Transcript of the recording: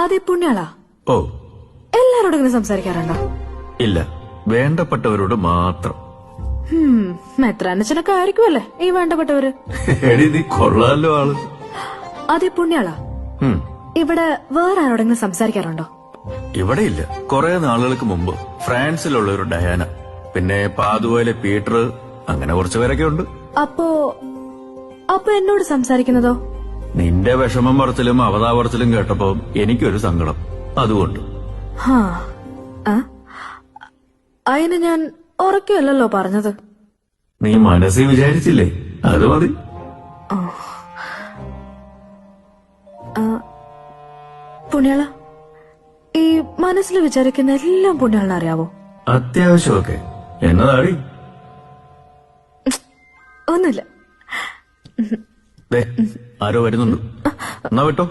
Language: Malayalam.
അതെ പുണ്യാളാ? ഓ. എല്ലാരോടും ഇങ്ങനെ സംസാരിക്കാറുണ്ടോ? ഇല്ല. വേണ്ടപ്പെട്ടവരോട് മാത്രം. ഹും. മെത്രാനച്ചനൊക്കെ ആയിരിക്കുമല്ലേ ഈ വേണ്ടപ്പെട്ടവര്? കൊള്ളാലോ ആൾ. അതെ പുണ്യാളാ? ഇവിടെ വേറെ ആരോടെങ്കിലും സംസാരിക്കാറുണ്ടോ? ഇവിടെ ഇല്ല. കുറെ നാളുകൾക്ക് മുമ്പ് ഫ്രാൻസിലുള്ള ഒരു ഡയാന. പിന്നെ പാതുവയിലെ പീറ്റർ അങ്ങനെ കുറച്ചു പേരൊക്കെ ഉണ്ട്. അപ്പോ അപ്പൊ എന്നോട് സംസാരിക്കുന്നതോ? നിന്റെ വിഷമം പറച്ചിലും അവതാപറച്ചിലും കേട്ടപ്പോ എനിക്കൊരു സങ്കടം. അതുകൊണ്ട്? അതിന് ഞാൻ ഉറക്കല്ലോ പറഞ്ഞത്. നീ മനസ്സിൽ വിചാരിച്ചില്ലേ? അത് മതി. പുണ്യാള ഈ മനസ്സിൽ വിചാരിക്കുന്ന എല്ലാം പുണ്യാളിനെ അറിയാവോ? അത്യാവശ്യമൊക്കെ. എന്നതാടി? ഒന്നുമില്ല. ആരോ വരുന്നുണ്ട്. എന്നാ വിട്ടോ?